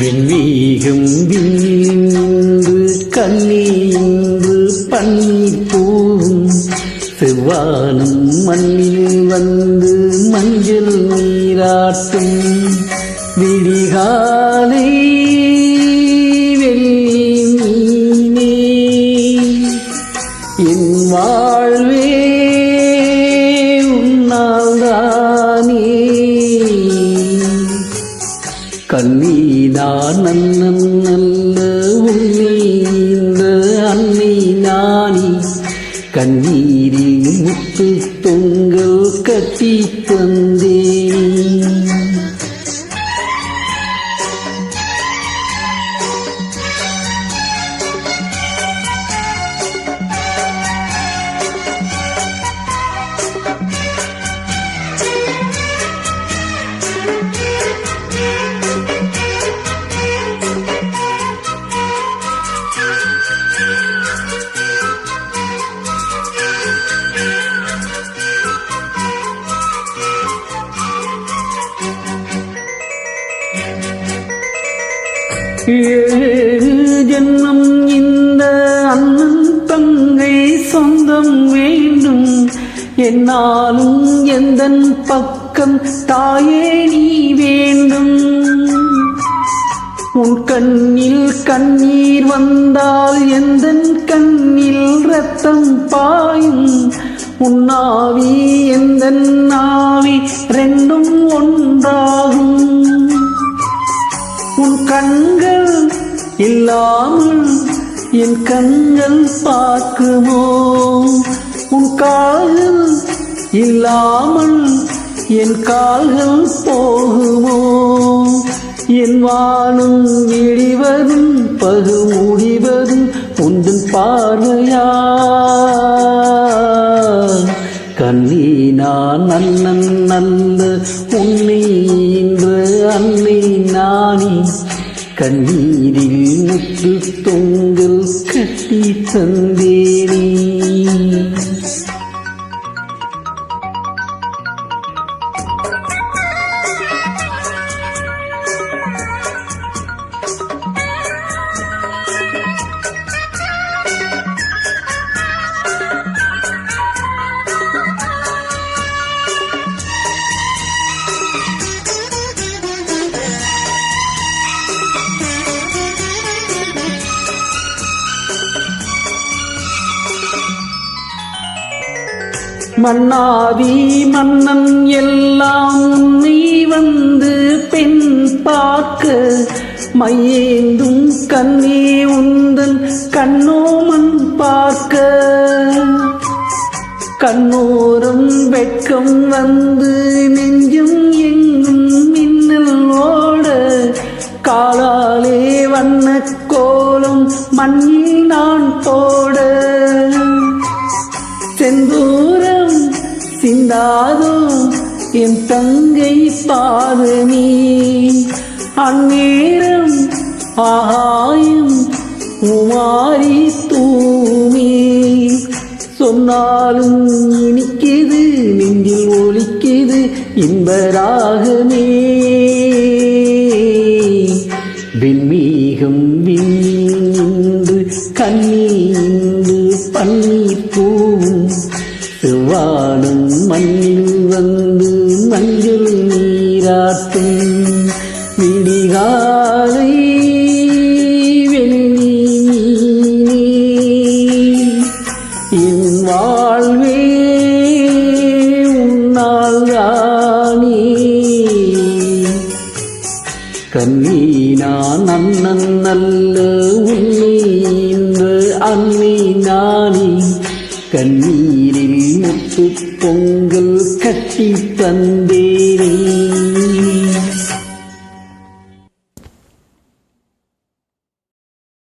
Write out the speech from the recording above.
வெண்வீகம் விந்து கண்ணீந்து பன்னீர் பூவும். செவ்வானம் மண்ணில் வந்து மஞ்சள் நீராட்டும் விடிகாலை வெள்ளி என் வாழ்வே உன்னால்தானே கண்ணீதான் நன்னன் நல்ல உன்னை இந்த அன்னை தொங்கல் கட்டி தந்தேன். ஏழு ஜென்மம் இந்த அண்ணன் தங்கை சொந்தம் வேண்டும். என்னாலும் எந்த பக்கம் தாயே நீ வேண்டும். உன் கண்ணில் கண்ணீர் வந்தால் எந்த கண்ணில் ரத்தம் பாயும்? உன்னாவி எந்த நாவி ரெண்டும் ஒன்றாகும். உன் கண்கள் இல்லாமல் என் கண்கள் பார்க்குமோ? உன் கால்கள் இல்லாமல் என் கால்கள் போகுமோ? என் வானும் இழிவதும் பகு முடிவதும் உந்தன் பார்வையா கண்ணீ நான் நல்லன் நல்ல உன்னை இன்று அன்னை நானே கண்ணீரில் முத்து தொங்கல் கட்டி தந்தேனே மன்னாவி மன்னன் எல்லாம் நீ வந்து பெண் பார்க்க மையேந்தும் கண்ணே உந்தன் கண்ணோமன் பார்க்க. கண்ணோரம் வெட்கம் வந்து நெஞ்சும் எங்கும் மின்னல் ஓட. காலாலே வண்ண கோலம் மண்ணில் நான் போட. செந்தூர் சிந்தாதோ என் தங்கை பாதனி அந்நேரம் ஆகாயம் உமாரி தூமே. சொன்னாலும் இனிக்கிது நெஞ்சில் ஒலிக்குது இன்பராகமே. விண்மீகம் விண்மீ மஞ்சள் நீராட்டும் விடிகாலை வெள்ளி என் வாழ்வே உன்னால் ராணி கண்ணீனா நல்ல உன்னை இந்த அன்னை நாணி கண்ணீர் பொங்கல் கட்டி தந்தேனே.